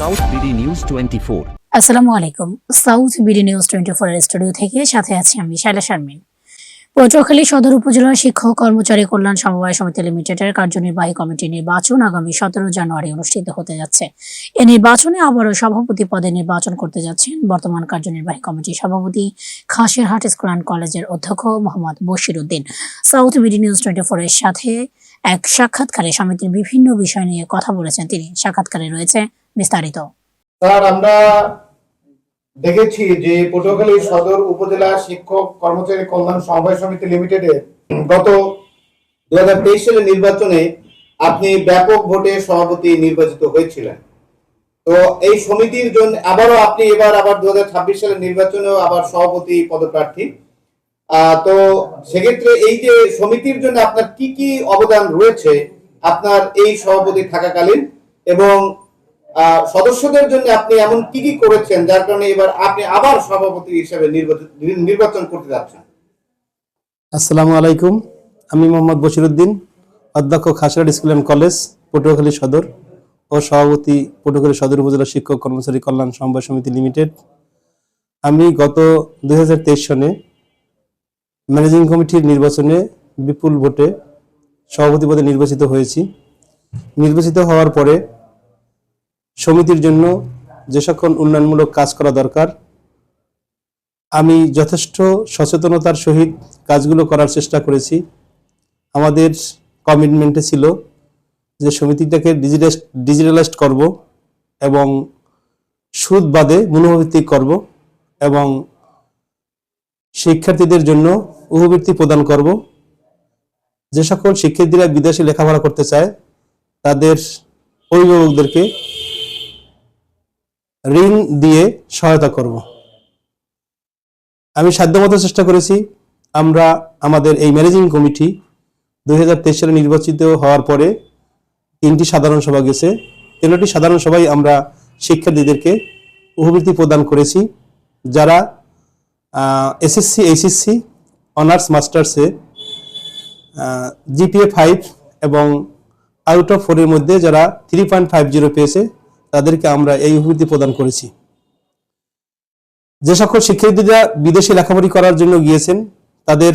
South BD news twenty four আসসালামু আলাইকুম। South BD news twenty four studio থেকে সাথে আছি আমি শাইলা শারমিন। পটুয়াখালী সদর উপজেলার শিক্ষক কর্মচারী কল্যাণ সমবায় সমিতি লিমিটেডের কার্যনির্বাহী কমিটি নির্বাচন আগামী সতেরো জানুয়ারি অনুষ্ঠিত হতে যাচ্ছে। এ নির্বাচনে আবারও সভাপতি পদে নির্বাচন করতে যাচ্ছেন বর্তমান কার্যনির্বাহী কমিটির সভাপতি খাসিরহাট স্কুল কলেজের অধ্যক্ষ Mohammad Bashir Uddin south BD news twenty ফোরের সাথে এক সাক্ষাৎকারে সমিতির বিভিন্ন বিষয় নিয়ে কথা বলেছেন তিনি। সাক্ষাৎকারে রয়েছে বিস্তারিত। স্যার, আমরা দেখেছি যে পটুয়াখালী সদর উপজেলা শিক্ষক কর্মচারী কল্যাণ সমবায় সমিতি লিমিটেডের গত দু হাজার নির্বাচনে আপনি ব্যাপক ভোটে সভাপতি নির্বাচিত হয়েছিলেন। তো এই সমিতির জন্য আবারও আপনি এবার আবার দু হাজার ছাব্বিশ সালের নির্বাচনেও আবার সভাপতি পদপ্রার্থী। তো সেক্ষেত্রে এই যে সমিতির জন্য আপনার কি কি অবদান রয়েছে, আপনার এই সভাপতি থাকাকালীন এবং সদস্যদের জন্য আপনি এমন কি কি করেছেন যার কারণে এবার আপনি আবার সভাপতি হিসেবে নির্বাচন করতে যাচ্ছেন? আসসালামু আলাইকুম। আমি মোহাম্মদ বশিরুদ্দিন, অধ্যক্ষ Khasirhat school and college, Patuakhali Sadar ও সভাপতি পটুয়াখালী সদর উপজেলা শিক্ষক কর্মচারী কল্যাণ সমবায় সমিতি লিমিটেড। আমি গত দুই সনে ম্যানেজিং কমিটির নির্বাচনে বিপুল ভোটে সভাপতি পদে নির্বাচিত হয়েছি। নির্বাচিত হওয়ার পরে সমিতির জন্য যে সকল উন্নয়নমূলক কাজ করা দরকার, আমি যথেষ্ট সচেতনতার সহিত কাজগুলো করার চেষ্টা করেছি। আমাদের কমিটমেন্টে ছিল যে সমিতিটাকে ডিজিটাল ডিজিটালাইজড করব এবং সুদ বাদে মনোভিত্তিক করব এবং শিক্ষার্থীদের জন্য উপবৃত্তি প্রদান করব। যে সকল শিক্ষার্থীরা বিদেশে লেখাপড়া করতে চায়, তাদের অভিভাবকদেরকে ঋণ দিয়ে সহায়তা করব। আমি সাধ্যমতো চেষ্টা করেছি। আমরা আমাদের এই ম্যানেজিং কমিটি দুই সালে নির্বাচিত হওয়ার পরে তিনটি সাধারণ সভা গেছে। তেরোটি সাধারণ সভায় আমরা শিক্ষার্থীদেরকে উপবৃত্তি প্রদান করেছি, যারা এসএসসি এইচএসসি অনার্স মাস্টার্সে জিপিএ ফাইভ এবং আউট অফ ফোরের মধ্যে যারা থ্রি পয়েন্ট ফাইভ জিরো পেয়েছে তাদেরকে আমরা এই উপবৃত্তি প্রদান করেছি। যে সকল শিক্ষার্থীরা বিদেশে লেখাপড়ি করার জন্য গিয়েছেন, তাদের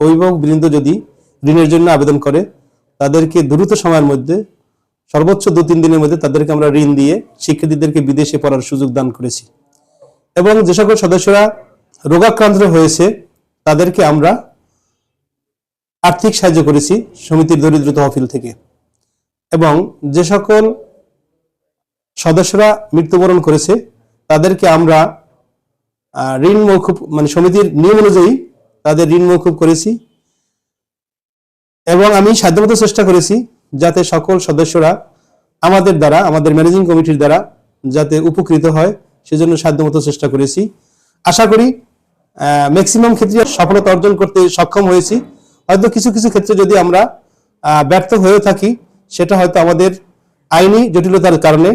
অভিভাবক বৃন্দ যদি ঋণের জন্য আবেদন করে, তাদেরকে দ্রুত সময়ের মধ্যে, সর্বোচ্চ দু তিন দিনের মধ্যে তাদেরকে আমরা ঋণ দিয়ে শিক্ষার্থীদেরকে বিদেশে পড়ার সুযোগ দান করেছি। এবং যে সকল সদস্যরা রোগাক্রান্ত হয়েছে, তাদেরকে আমরা আর্থিক সাহায্য করেছি সমিতির দরিদ্র তহফিল থেকে। এবং যে সকল সদস্যরা মৃত্যুবরণ করেছে, তাদেরকে আমরা ঋণ মৌকুব মানে সমিতির নিয়ম অনুযায়ী তাদের ঋণ মৌকুব করেছি এবং আমি সাধ্যমতো চেষ্টা করেছি যাতে সকল সদস্যরা আমাদের দ্বারা, আমাদের ম্যানেজিং কমিটির দ্বারা যাতে উপকৃত হয়, সেজন্য সাধ্যমতো চেষ্টা করেছি। আশা করি ম্যাক্সিমাম ক্ষেত্রে সফলতা অর্জন করতে সক্ষম হয়েছি। হয়তো কিছু কিছু ক্ষেত্রে যদি আমরা ব্যর্থ হয়ে থাকি, সেটা হয়তো আমাদের আইনি জটিলতার কারণে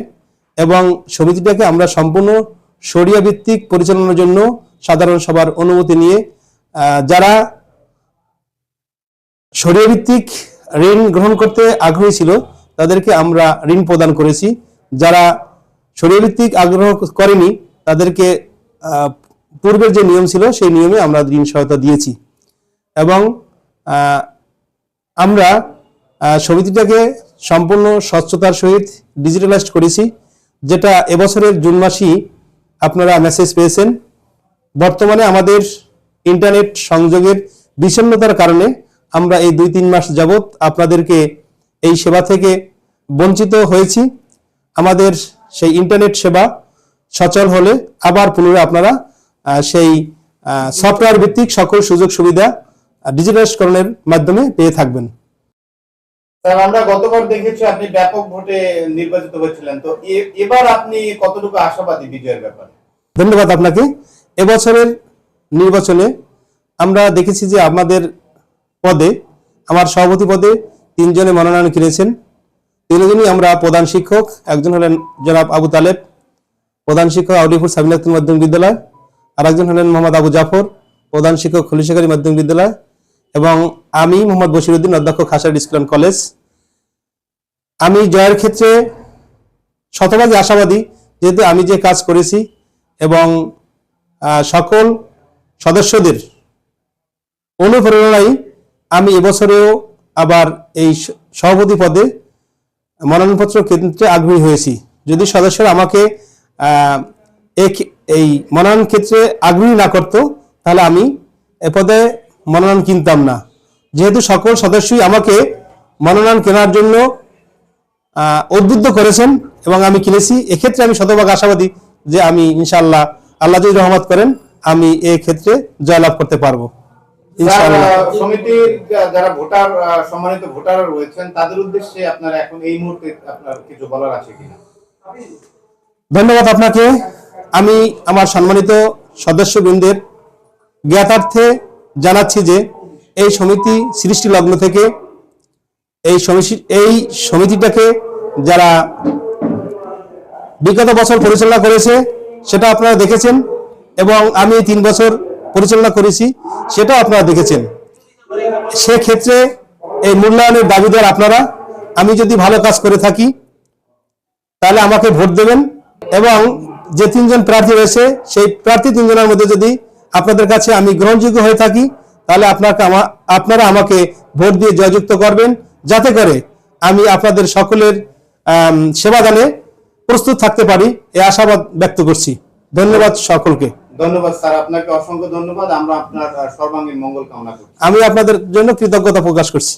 এবং সমিতিটাকে আমরা সম্পূর্ণ সরিয়া ভিত্তিক পরিচালনার জন্য সাধারণ সবার অনুমতি নিয়ে যারা সরিয়া ভিত্তিক ঋণ গ্রহণ করতে আগ্রহী ছিল, তাদেরকে আমরা ঋণ প্রদান করেছি। যারা সরিয়া ভিত্তিক আগ্রহ করেনি, তাদেরকে পূর্বের যে নিয়ম ছিল, সেই নিয়মে আমরা ঋণ সহায়তা দিয়েছি। এবং আমরা সমিতিটাকে সম্পূর্ণ স্বচ্ছতার সহিত ডিজিটালাইজড করেছি। যেটা এবছরের জুন মাসেই আপনারা মেসেজ পেয়েছেন। বর্তমানে আমাদের ইন্টারনেট সংযোগের বিষণ্ণতার কারণে আমরা এই দুই তিন মাস যাবৎ আপনাদেরকে এই সেবা থেকে বঞ্চিত হয়েছি। আমাদের সেই ইন্টারনেট সেবা সচল হলে আবার পুনরায় আপনারা সেই সফটওয়্যার ভিত্তিক সকল সুযোগ সুবিধা ডিজিটালাইজকরণের মাধ্যমে পেয়ে থাকবেন। স্যার আমরা গতবার দেখেছি আপনি ব্যাপক ভোটে নির্বাচিত হয়েছিলেন। তো এবার আপনি কতটুকু আশাবাদী বিজয়ের ব্যাপারে? ধন্যবাদ আপনাকে। এবছরের নির্বাচনে আমরা দেখেছি যে আমাদের পদে, আমার সভাপতি পদে তিনজনে মনোনয়ন কিনেছেন। তিনজনই আমরা প্রধান শিক্ষক, একজন হলেন জনাব আবু তালেব, প্রধান শিক্ষক আউলিপুর সাবিনাতুল মাধ্যমিক বিদ্যালয় আর একজন হলেন মোহাম্মদ আবু জাফর, প্রধান শিক্ষক খলিশাকারী মাধ্যমিক বিদ্যালয় এবং আমি মোহাম্মদ বশিরুদ্দিন, অধ্যক্ষ খাসার অ্যান্ড কলেজ। আমি জয়ের ক্ষেত্রে শতভাগই আশাবাদী, যেহেতু আমি যে কাজ করেছি এবং সকল সদস্যদের অনুপ্রেরণায় আমি এবছরেও আবার এই সভাপতি পদে মনোনয়নপত্র কেন্দ্রে আগ্রহী হয়েছি। যদি সদস্যরা আমাকে এই মনোনয়ন ক্ষেত্রে আগ্রহী না করত, তাহলে আমি এ পদে মনোনয়ন কিনতাম না। যেহেতু সকল সদস্যই আমাকে মনোনয়ন কেনার জন্য উদ্বুদ্ধ করেছেন এবং আমি কিনেছি। এক্ষেত্রে আমি শতভাগ আশাবাদী যে আমি ইনশাআল্লাহ আল্লাহ যদি রহমত করেন আমি এই ক্ষেত্রে জয়লাভ করতে পারব। স্যার, ইনশাআল্লাহ। আহ, সমিতির যারা ভোটার সম্মানিত ভোটার রয়েছেন তাদের উদ্দেশ্যে আপনার এখন এই মুহূর্তে আপনার কিছু বলার আছে কিনা? ধন্যবাদ আপনাকে। আমি আমার সম্মানিত সদস্যবৃন্দের জ্ঞাতার্থে জানাচ্ছি যে এই সমিতি সৃষ্টি লগ্ন থেকে এই এই সমিতিটাকে যারা বিগত বছর পরিচালনা করেছে, সেটা আপনারা দেখেছেন এবং আমি তিন বছর পরিচালনা করেছি, সেটাও আপনারা দেখেছেন। সেক্ষেত্রে এই মূল্যায়নের দাবিদার আপনারা, আমি যদি ভালো কাজ করে থাকি, তাহলে আমাকে ভোট দেবেন এবং যে তিনজন প্রার্থী রয়েছে, সেই প্রার্থী তিনজনের মধ্যে যদি আপনাদের কাছে আমি গ্রহণযোগ্য হয়ে থাকি, তাহলে আপনাকে আপনারা আমাকে ভোট দিয়ে জয়যুক্ত করবেন। যাতে করে আমি আপনাদের সকলের সেবাদানে প্রস্তুত থাকতে পারি এ আশাবাদ ব্যক্ত করছি। ধন্যবাদ সকলকে। ধন্যবাদ স্যার আপনাকে অসংখ্য ধন্যবাদ। আমরা আপনার সর্বাঙ্গীন মঙ্গল কামনা করছি। আমি আপনাদের জন্য কৃতজ্ঞতা প্রকাশ করছি।